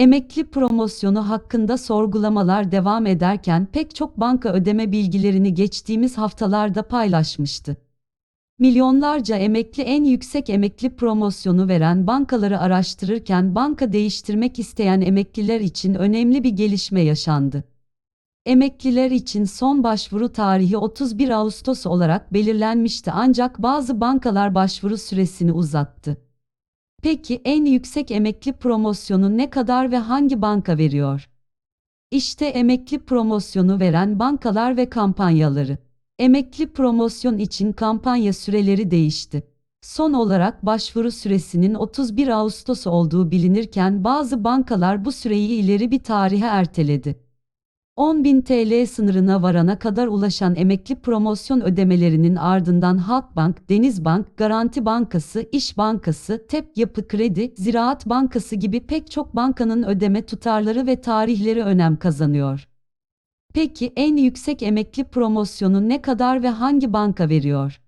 Emekli promosyonu hakkında sorgulamalar devam ederken pek çok banka ödeme bilgilerini geçtiğimiz haftalarda paylaşmıştı. Milyonlarca emekli en yüksek emekli promosyonu veren bankaları araştırırken banka değiştirmek isteyen emekliler için önemli bir gelişme yaşandı. Emekliler için son başvuru tarihi 31 Ağustos olarak belirlenmişti ancak bazı bankalar başvuru süresini uzattı. Peki en yüksek emekli promosyonu ne kadar ve hangi banka veriyor? İşte emekli promosyonu veren bankalar ve kampanyaları. Emekli promosyon için kampanya süreleri değişti. Son olarak başvuru süresinin 31 Ağustos olduğu bilinirken bazı bankalar bu süreyi ileri bir tarihe erteledi. 10.000 TL sınırına varana kadar ulaşan emekli promosyon ödemelerinin ardından Halkbank, Denizbank, Garanti Bankası, İş Bankası, TEP Yapı Kredi, Ziraat Bankası gibi pek çok bankanın ödeme tutarları ve tarihleri önem kazanıyor. Peki en yüksek emekli promosyonu ne kadar ve hangi banka veriyor?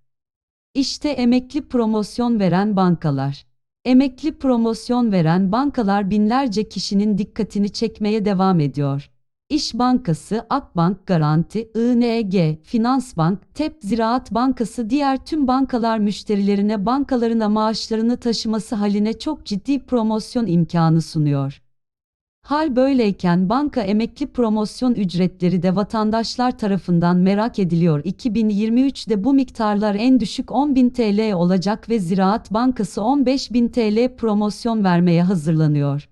İşte emekli promosyon veren bankalar. Emekli promosyon veren bankalar binlerce kişinin dikkatini çekmeye devam ediyor. İş Bankası, Akbank Garanti, ING, Finansbank, TEP Ziraat Bankası diğer tüm bankalar müşterilerine bankalarına maaşlarını taşıması haline çok ciddi promosyon imkanı sunuyor. Hal böyleyken banka emekli promosyon ücretleri de vatandaşlar tarafından merak ediliyor. 2023'de bu miktarlar en düşük 10.000 TL olacak ve Ziraat Bankası 15.000 TL promosyon vermeye hazırlanıyor.